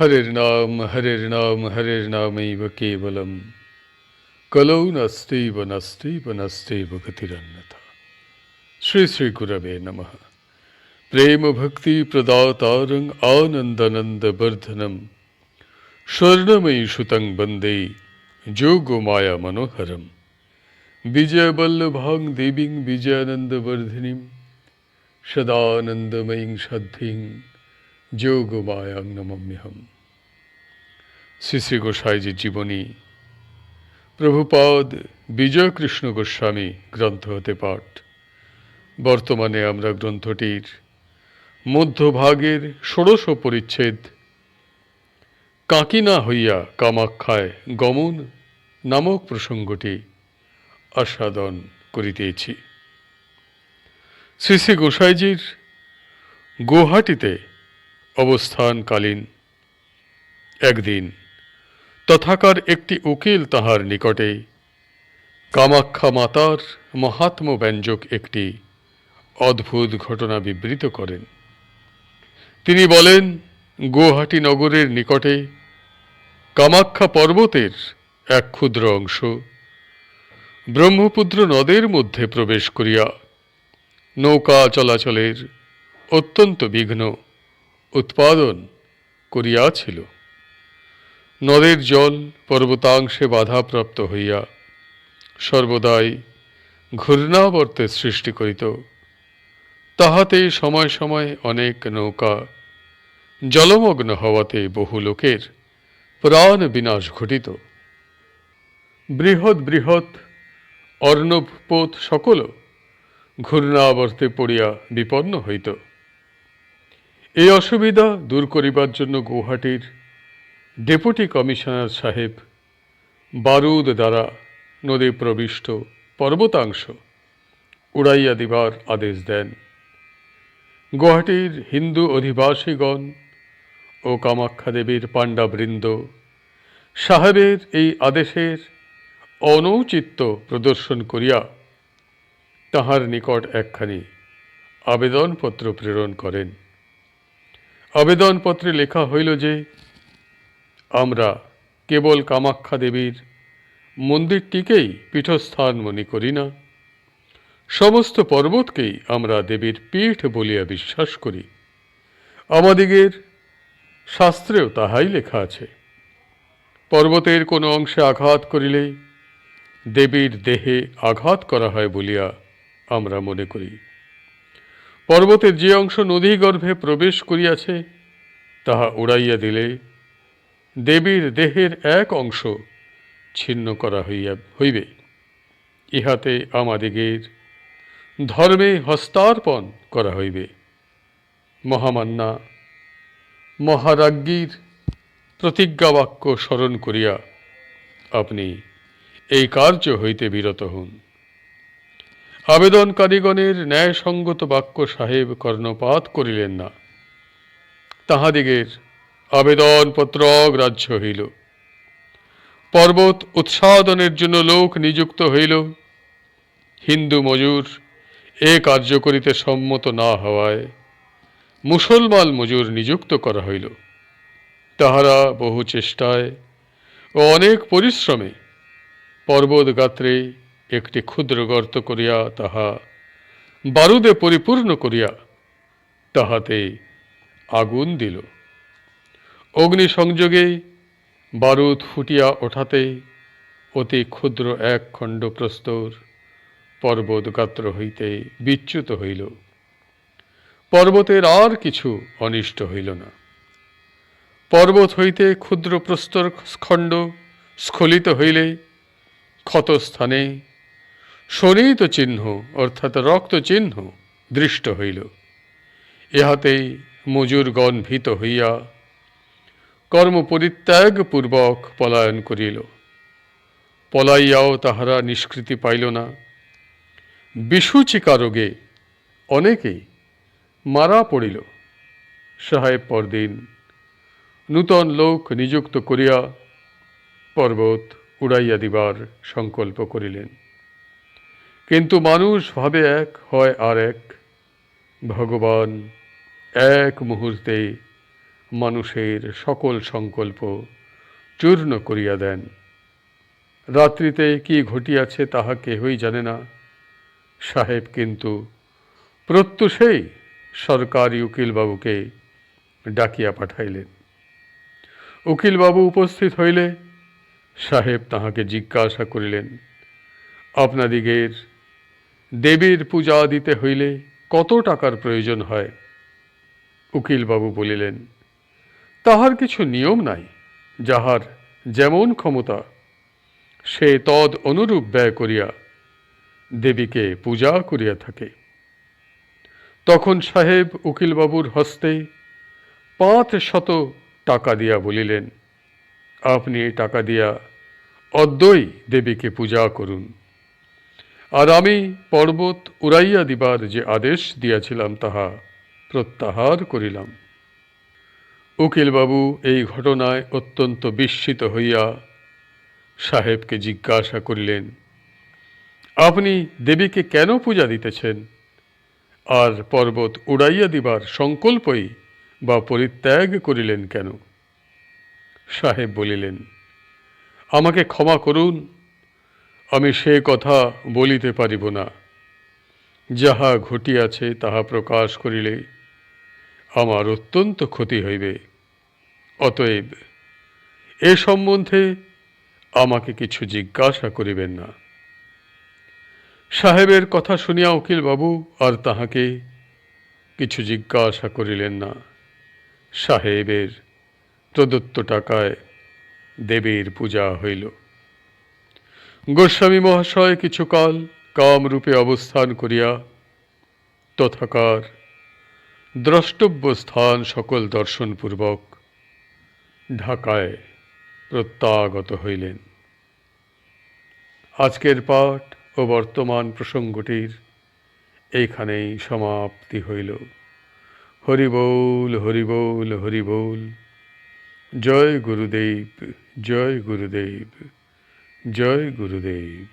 হরের নাম হরের নাম হরের নামৈব কেবলম। কলৌ নাস্তিব নাস্তিব নাস্তিব গতিরন্যথা শ্রী শ্রী গুরবে নমঃ। প্রেম ভক্তি প্রদাতারং আনন্দনন্দ বর্ধনম। স্বর্ণময়ী সুতং বন্দে, যোগ মায়া মনোহরম। বিজয়বল্লভাং দেবীং বিজয়ানন্দবর্ধিনীম সদানন্দময়ীং সদ্ধিং। যোগমায়াং নমম্যহম। শ্রী শ্রী গোসাইজির জীবনী, প্রভুপাদ বিজয়কৃষ্ণ গোস্বামী গ্রন্থ হতে পাঠ। বর্তমানে আমরা গ্রন্থটির মধ্যভাগের ষোড়শ পরিচ্ছেদ, কাকিনা হইয়া কামাক্ষায় গমন নামক প্রসঙ্গটি আস্বাদন করিতেছি। শ্রী শ্রী গোসাইজির গুয়াহাটিতে অবস্থানকালীন একদিন। তথাকার একটি উকিল তাহার নিকটে, কামাখ্যা মাতার মহাত্ম ব্যঞ্জক একটি অদ্ভুত ঘটনা বিবৃত করেন। তিনি বলেন, গুয়াহাটি নগরের নিকটে কামাখ্যা পর্বতের এক ক্ষুদ্র অংশ ব্রহ্মপুত্র নদের মধ্যে প্রবেশ করিয়া নৌকা চলাচলের অত্যন্ত বিঘ্ন উৎপাদন করিয়াছিল। নদের জল পর্বতাংশে বাধাপ্রাপ্ত হইয়া সর্বদাই ঘূর্ণাবর্তের সৃষ্টি করিত। তাহাতে সময় সময় অনেক নৌকা জলমগ্ন হওয়াতে বহু লোকের প্রাণ বিনাশ ঘটিত। বৃহৎ বৃহৎ অর্ণবপোত সকল ঘূর্ণাবর্তে পড়িয়া বিপন্ন হইত। এই অসুবিধা দূর করিবার জন্য গৌহাটির ডেপুটি কমিশনার সাহেব বারুদ দ্বারা নদী প্রবিষ্ট পর্বতাংশ উড়াইয়া দিবার আদেশ দেন। গুয়াহাটির হিন্দু অধিবাসীগণ ও কামাখ্যা দেবীর পাণ্ডাবৃন্দ সাহেবের এই আদেশের অনৌচিত্য প্রদর্শন করিয়া তাহার নিকট একখানি আবেদনপত্র প্রেরণ করেন। আবেদনপত্রে লেখা হইল যে, আমরা কেবল কামাখ্যা দেবীর মন্দিরটিকেই পীঠস্থান মনে করি না। সমস্ত পর্বতকেই আমরা দেবীর পীঠ বলিয়া বিশ্বাস করি। আমাদিগের শাস্ত্রেও তাহাই লেখা আছে। পর্বতের কোনো অংশে আঘাত করিলেই দেবীর দেহে আঘাত করা হয় বলিয়া আমরা মনে করি। পর্বতের যে অংশ নদী গর্ভে প্রবেশ করিয়াছে, তাহা উড়াইয়া দিলে দেবীর দেহের এক অংশ ছিন্ন করা হইয়া হইবে। ইহাতে আমাদিগের ধর্মে হস্তার্পণ করা হইবে। মহামান্না, মহারাজ্ঞীর প্রতিজ্ঞাবাক্য স্মরণ করিয়া আপনি এই কার্য হইতে বিরত হন। আবেদনকারীগণের ন্যায়সঙ্গত বাক্য সাহেব কর্ণপাত করিলেন না। তাহাদিগের আবেদনপত্র গ্রাহ্য হইল। পর্বত উৎসাদনের জন্য লোক নিযুক্ত হইল। হিন্দু মজুর এ কার্য করিতে সম্মত না হওয়ায় মুসলমান মজুর নিযুক্ত করা হইল। তাহারা বহু চেষ্টায় ও অনেক পরিশ্রমে পর্বত গাত্রে একটি ক্ষুদ্র গর্ত করিয়া তাহা বারুদে পরিপূর্ণ করিয়া তাহাতে আগুন দিল। অগ্নি সংযোগে বারুদ ফুটিয়া ওঠাতে অতি ক্ষুদ্র এক খণ্ড প্রস্তর পর্বত গাত্র হইতে বিচ্যুত হইল। পর্বতের আর কিছু অনিষ্ট হইল না। পর্বত হইতে ক্ষুদ্র প্রস্তর খণ্ড স্খলিত হইলে ক্ষতস্থানে শোণিত চিহ্ন, অর্থাৎ রক্ত চিহ্ন, দৃষ্ট হইল। ইহাতেই মজুরগণ ভীত হইয়া কর্ম পরিত্যাগ পূর্বক পলায়ন করিল। পলাইয়াও তাহারা নিষ্কৃতি পাইল না। বিসূচিকা রোগে অনেকেই মারা পড়িল। সাহেব পরদিন নূতন লোক নিযুক্ত করিয়া পর্বত উড়াইয়া দিবার সংকল্প করিলেন। কিন্তু মানুষ ভাবে এক, হয় আর এক ভগবান এক মুহূর্তে মানুষের সকল সংকল্প চূর্ণ করিয়া দেন। রাত্রিতে কি ঘটিয়াছে তাহা কেহই জানে না। সাহেব কিন্তু প্রত্যুষেই সরকারি উকিলবাবুকে ডাকিয়া পাঠাইলেন। উকিলবাবু উপস্থিত হইলে সাহেব তাহাকে জিজ্ঞাসা করিলেন, আপনাদিগের দেবীর পূজা দিতে হইলে কত টাকার প্রয়োজন হয়? উকিলবাবু বলিলেন, তাহার কিছু নিয়ম নাই, যাহার যেমন ক্ষমতা, সে তদ অনুরূপ ব্যয় করিয়া দেবীকে পূজা করিয়া থাকে। তখন সাহেব উকিলবাবুর হস্তে পাঁচ শত টাকা দিয়া বলিলেন, আপনি টাকা দিয়া অদ্যই দেবীকে পূজা করুন। আর আমি পর্বত উড়াইয়া দিবার যে আদেশ দিয়াছিলাম তাহা প্রত্যাহার করিলাম। উকিলবাবু এই ঘটনায় অত্যন্ত বিস্মিত হইয়া সাহেবকে জিজ্ঞাসা করিলেন, আপনি দেবীকে কেন পূজা দিতেছেন? আর পর্বত উড়াইয়া দিবার সংকল্পই বা পরিত্যাগ করিলেন কেন? সাহেব বলিলেন, আমাকে ক্ষমা করুন আমি সে কথা বলিতে পারিব না। যাহা ঘটিয়াছে তাহা প্রকাশ করিলে আমার অত্যন্ত ক্ষতি হইবে। অতএব এ সম্বন্ধে আমাকে কিছু জিজ্ঞাসা করিবেন না। সাহেবের কথা শুনিয়া উকিলবাবু আর তাহাকে কিছু জিজ্ঞাসা করিলেন না। সাহেবের প্রদত্ত টাকায় দেবীর পূজা হইল। গোস্বামী মহাশয় কিছুকাল কামরূপে অবস্থান করিয়া তথাকার দ্রষ্টব্য স্থান সকল দর্শনপূর্বক ঢাকায় প্রত্যাগত হইলেন। আজকের পাঠ ও বর্তমান প্রসঙ্গটির এইখানেই সমাপ্তি হইল। হরিবোল হরিবোল হরিবোল। জয় গুরুদেব জয় গুরুদেব। জয় গুরুদেব